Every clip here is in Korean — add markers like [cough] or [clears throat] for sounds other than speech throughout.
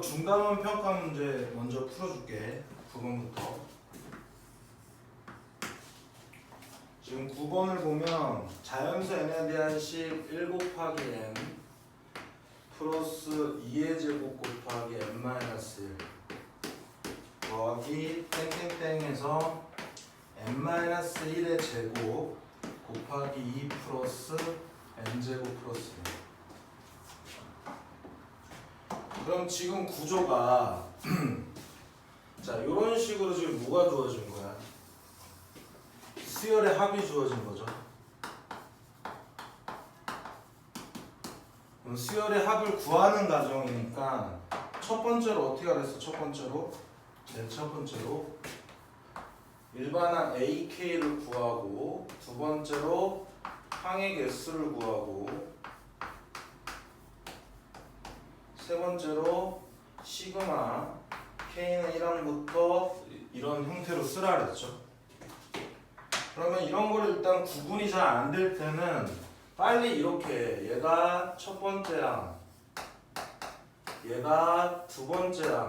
중간원 평가 문제 먼저 풀어줄게. 9번부터. 지금 9번을 보면 자연수 n에 대한 식1 곱하기 n 플러스 2의 제곱 곱하기 n 마이너스 1 더하기 땡땡땡에서 n 마이너스 1의 제곱 곱하기 2 플러스 n 제곱 플러스 1 그럼 지금 구조가 [clears throat] 자 이런 식으로 지금 뭐가 주어진 거야? 수열의 합이 주어진 거죠. 수열의 합을 구하는 과정이니까 첫 번째로 어떻게 하랬어? 첫 번째로 제일 첫 번째로 일반항 AK를 구하고 두 번째로 항의 개수를 구하고 세 번째로 시그마 K는 1항부터 이런 형태로 쓰라 그랬죠. 그러면 이런 거를 일단 구분이 잘 안 될 때는 빨리 이렇게 얘가 첫 번째랑 얘가 두 번째랑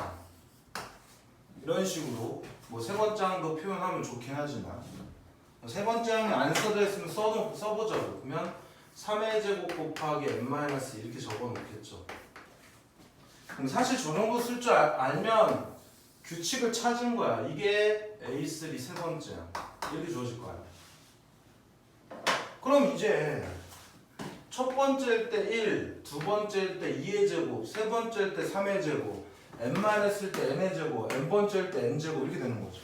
이런 식으로 뭐 세 번째 항도 표현하면 좋긴 하지만 세 번째 항이 안 써져 있으면 써, 써보자고 그러면 3의 제곱 곱하기 n-1 이렇게 적어 놓겠죠 그럼 사실 저 정도 쓸 줄 알면 규칙을 찾은 거야 이게 A3 세 번째야 이렇게 주어질 거야 그럼 이제 첫 번째일 때 1, 두 번째일 때 2의 제곱, 세 번째일 때 3의 제곱, n-일 때 n의 제곱, n 번째일 때 n 제곱 이렇게 되는 거죠.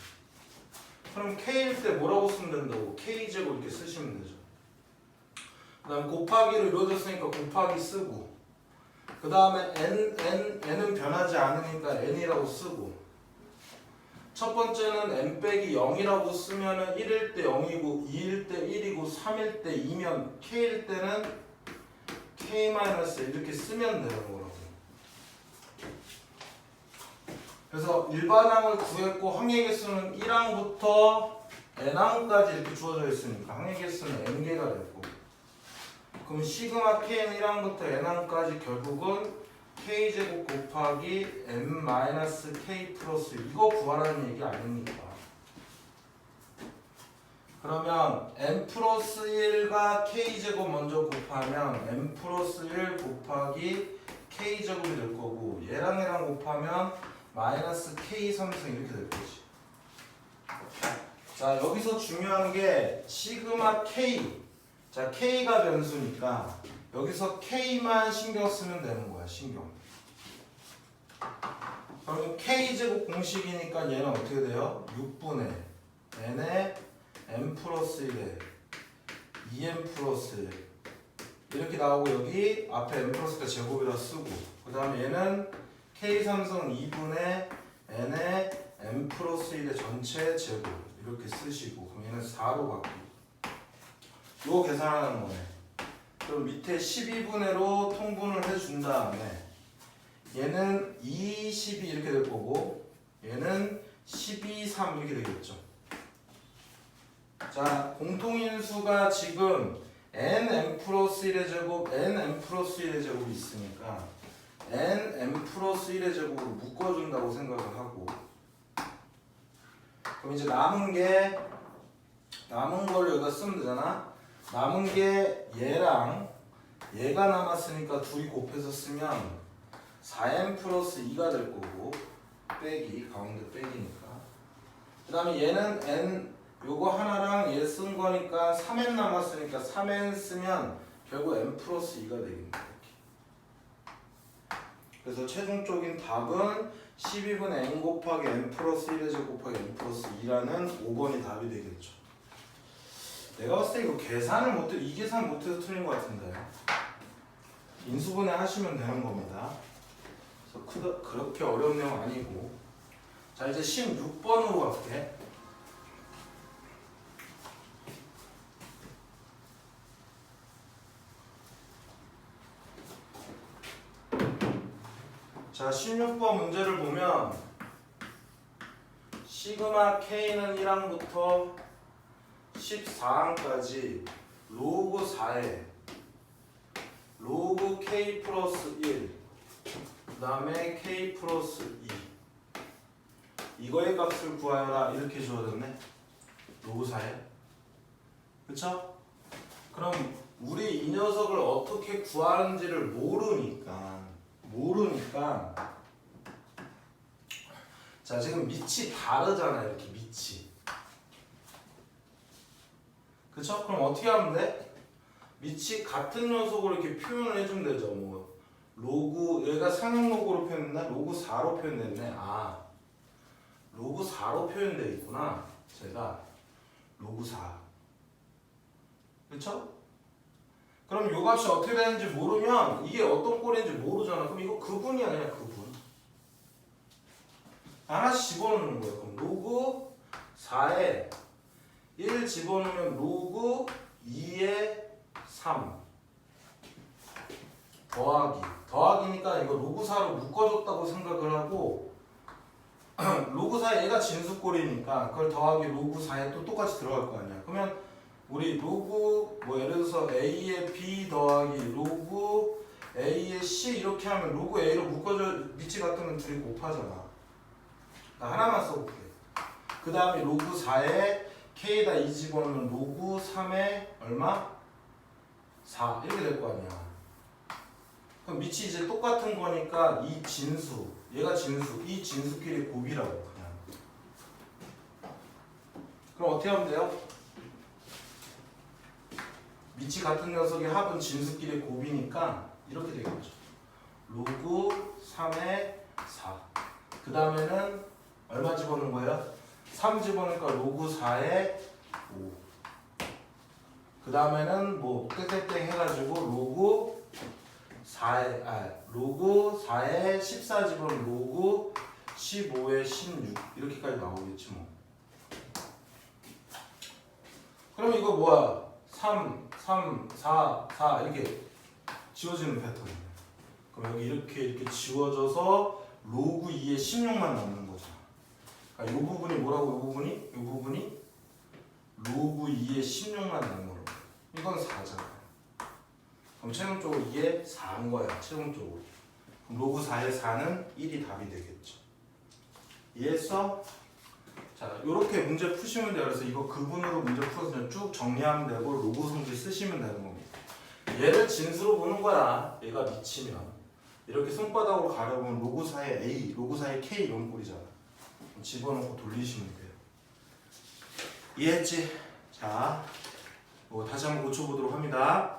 그럼 k일 때 뭐라고 쓰면 된다고? k 제곱 이렇게 쓰시면 되죠. 그 다음 곱하기로 이루어졌으니까 곱하기 쓰고, 그 다음에 n, n, n은 변하지 않으니까 n이라고 쓰고, 첫 번째는 n 빼기 0이라고 쓰면은 1일 때 0이고 2일 때 1이고 3일 때 2면 k일 때는 k 마이너스 이렇게 쓰면 되는 거라고. 그래서 일반항을 구했고 항의 개수는 1항부터 n항까지 이렇게 주어져 있으니까 항의 개수는 n개가 됐고 그럼 시그마 k는 1항부터 n항까지 결국은 k제곱 곱하기 n 마이너스 k 플러스 이거 구하라는 얘기 아닙니까? 그러면 n 플러스 1과 k제곱 먼저 곱하면 n 플러스 1 곱하기 k제곱이 될 거고 얘랑 얘랑 곱하면 마이너스 k 삼승 이렇게 될 거지 자 여기서 중요한 게 시그마 k 자 k가 변수니까 여기서 k만 신경 쓰면 되는 거야 신경. 그러면 k제곱 공식이니까 얘는 어떻게 돼요? 6분의 n의 n 플러스 1에 2n 플러스 1 이렇게 나오고 여기 앞에 n 플러스가 제곱이라 쓰고 그 다음에 얘는 k 삼성 2분의 n의 n 플러스 1의 전체 제곱 이렇게 쓰시고 그럼 얘는 4로 바뀌고 이거 계산하는 거네. 그럼 밑에 12분의로 통분을 해준 다음에 얘는 2, 12 이렇게 될 거고 얘는 12, 3 이렇게 되겠죠. 자 공통인수가 지금 n, m 플러스 1의 제곱, n, m 플러스 1의 제곱이 있으니까 n, m 플러스 1의 제곱으로 묶어준다고 생각을 하고. 그럼 이제 남은 게 남은 걸 여기다 쓰면 되잖아 남은 게 얘랑 얘가 남았으니까 둘이 곱해서 쓰면 4n 플러스 2가 될 거고 빼기 가운데 빼기니까. 그 다음에 얘는 n 요거 하나랑 얘 쓴 거니까 3n 남았으니까 3n 쓰면 결국 n 플러스 2가 되겠네 그래서 최종적인 답은 12분의 n 곱하기 n 플러스 1의 제곱 곱하기 n 플러스 2라는 5번이 답이 되겠죠 내가 봤을 때 이거 계산을 못해 이 계산 못해서 틀린 것 같은데 인수분해 하시면 되는 겁니다. 그래서 크다, 그렇게 어려운 내용 아니고. 자 이제 16번으로 갈게. 자 16번 문제를 보면 시그마 K는 1항부터 14항까지 로그 4에 로그 K 플러스 1 그 다음에 k 플러스 2 이거의 값을 구하여라. 이렇게 주어졌네. 로그 4에. 그쵸? 그럼 우리 이 녀석을 어떻게 구하는지를 모르니까 모르니까 자 지금 밑이 다르잖아. 이렇게 밑이 그쵸? 그럼 어떻게 하면 돼? 밑이 같은 녀석으로 이렇게 표현을 해주면 되죠 뭐 로그 얘가 상형 로그로 표현됐나? 로그 4로 표현됐네 아 로그 4로 표현되어 있구나 제가 로그 4 그쵸? 그럼 요 값이 어떻게 되는지 모르면 이게 어떤 꼴인지 모르잖아 그럼 이거 그분이야 그냥 그분 하나씩 집어넣는 거예요 그럼 로그 4에 1 집어넣으면 로그 2에 3 더하기. 더하기니까 이거 로그 4로 묶어줬다고 생각을 하고 [clears throat] 로그 4에 얘가 진수꼴이니까 그걸 더하기 로그 4에 또 똑같이 들어갈 거 아니야. 그러면 우리 로그 뭐 예를 들어서 a에 b 더하기 로그 a에 c 이렇게 하면 로그 a로 묶어줘 밑이 같은 건 둘이 곱하잖아. 나 하나만 써볼게. 그 다음에 로그 4에 k에다 2 집어넣으면 로그 3에 얼마? 4 이렇게 될 거 아니야 그럼 밑이 이제 똑같은 거니까 이 진수 얘가 진수 이 진수끼리 곱이라고 그냥 그럼 어떻게 하면 돼요? 밑이 같은 녀석의 합은 진수끼리 곱이니까 이렇게 되겠죠 로그 3에 4그 다음에는 얼마 집어넣은 거예요? 3 집어넣으니까 로그 4에 5. 그 다음에는 뭐 땡땡땡 해가지고 로그 4에 아 로그 4에 14 집어넣으면 로그 15에 16 이렇게까지 나오겠지 뭐. 그럼 이거 뭐야? 3, 3, 4, 4 이렇게 지워지는 패턴이에요. 그럼 여기 이렇게 이렇게 지워져서 로그 2에 16만 남는 거잖아. 그러니까 이 부분이 뭐라고 이 부분이? 이 부분이 로그 2에 16만 남는 거라고. 이건 4잖아. 그럼 최종적으로 2에 4인 거야. 최종적으로. 그럼 로그 4에 4는 1이 답이 되겠죠. 이해했어? 자, 이렇게 문제 푸시면 돼요. 그래서 이거 그분으로 문제 풀어서 그냥 쭉 정리하면 되고 로그 성질 쓰시면 되는 겁니다. 얘를 진수로 보는 거야. 얘가 미치면 이렇게 손바닥으로 가려보면 로그 4의 A, 로그 4의 K 이런 꼴이잖아. 집어넣고 돌리시면 돼요. 이해했지? 자, 뭐 다시 한번 고쳐보도록 합니다.